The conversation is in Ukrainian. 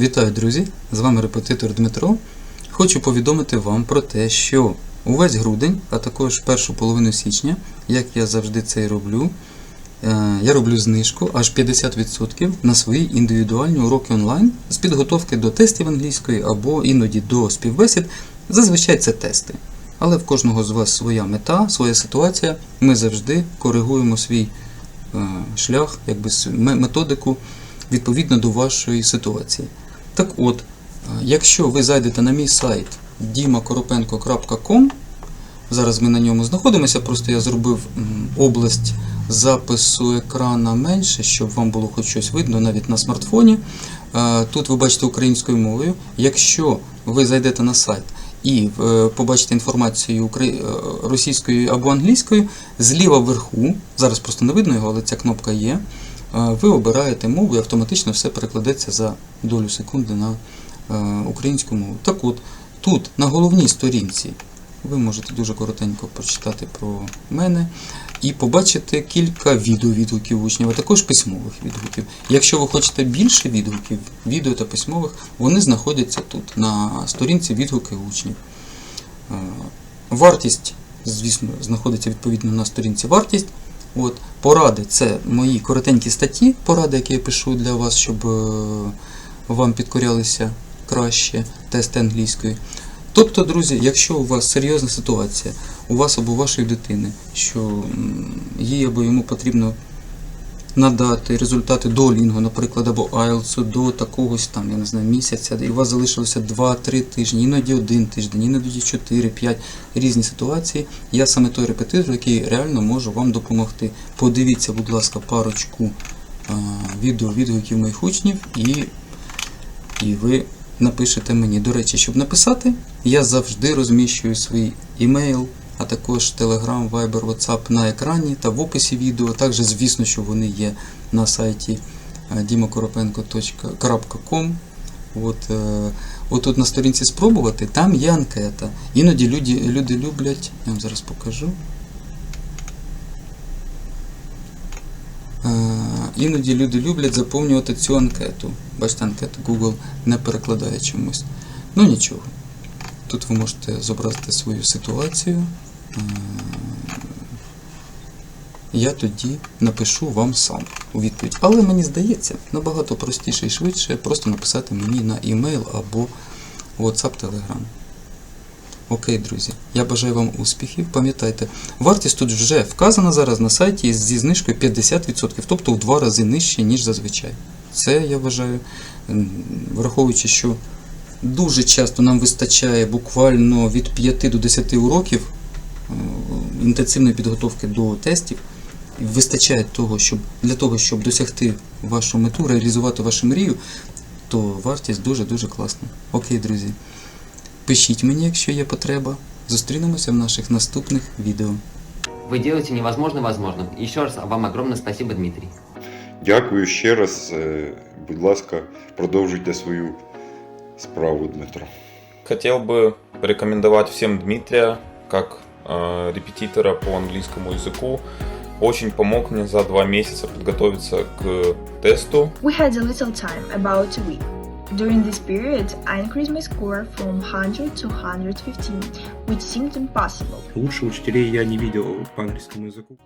Вітаю, друзі! З вами репетитор Дмитро. Хочу повідомити вам про те, що увесь грудень, а також першу половину січня, як я завжди це і роблю, е, я роблю знижку аж 50% на свої індивідуальні уроки онлайн з підготовки до тестів англійської або іноді до співбесід. Зазвичай це тести. Але в кожного з вас своя мета, своя ситуація. Ми завжди коригуємо свій е, шлях, якби методику відповідно до вашої ситуації. Так от, е, якщо ви зайдете на мій сайт dimakоропенко.com, зараз ми на ньому знаходимося, просто я зробив область запису екрана менше, щоб вам було хоч щось видно навіть на смартфоні. Е, Тут ви бачите українською мовою. Якщо ви зайдете на сайт і е, побачите інформацію російською або англійською, зліва вверху, зараз просто не видно його, але ця кнопка є. Ви обираєте мову і автоматично все перекладеться за долю секунди на е, українську мову. Так от, тут на головній сторінці ви можете дуже коротенько прочитати про мене і побачити кілька відеовідгуків учнів, а також письмових відгуків. Якщо ви хочете більше відгуків, відео та письмових, вони знаходяться тут, на сторінці відгуки учнів. Е, Вартість, звісно, знаходиться відповідно на сторінці вартість. От, поради це мої коротенькі статті, поради, які я пишу для вас, щоб е, вам підкорялися краще тести англійської. Тобто, друзі, якщо у вас серйозна ситуація, у вас або вашої дитини, що їй або йому потрібно надати результати до Лінго, наприклад, або IELTS до такогось там, я не знаю, місяця, і у вас залишилося 2-3 тижні, іноді один тиждень, іноді 4-5 різні ситуації. Я саме той репетитор, який реально можу вам допомогти. Подивіться, будь ласка, парочку а, відео відгуків моїх учнів і, і ви напишете мені. До речі, щоб написати, я завжди розміщую свій імейл, а також Telegram, Viber, WhatsApp на екрані та в описі відео. Також, звісно, що вони є на сайті е, dimakoropenko.com. От, е, от тут на сторінці спробувати, там є анкета. Іноді люди, люди люблять, я вам зараз покажу. Е, Іноді люди люблять заповнювати цю анкету. Бачите, анкету Google не перекладає чомусь. Ну нічого. Тут ви можете зобразити свою ситуацію. Я тоді напишу вам сам у відповідь. Але мені здається, набагато простіше і швидше просто написати мені на емейл або WhatsApp Telegram. Окей, друзі, я бажаю вам успіхів. Пам'ятайте, вартість тут вже вказана зараз на сайті зі знижкою 50%, тобто в два рази нижче, ніж зазвичай. Це я вважаю, враховуючи, що дуже часто нам вистачає буквально від 5 до 10 уроків інтенсивної підготовки до тестів. І Вистачає того, щоб для того, щоб досягти вашу мету, реалізувати вашу мрію, то вартість дуже-дуже класна. Окей, друзі. Пишіть мені, якщо є потреба. Зустрінемося в наших наступних відео. Вы делаете невозможное возможным. Еще раз вам огромное спасибо, Дмитрий. Дякую ще раз. Е, Будь ласка, продовжуйте свою справу, Дмитро. Хотел бы порекомендовать всем Дмитрия как э, репетитора по английскому языку. Очень помог мне за два месяца подготовиться к тесту. We had a little time, about a week. During this period, I increased my score from 100 to 115, which seemed impossible. Лучше учителей я не видел по английскому языку.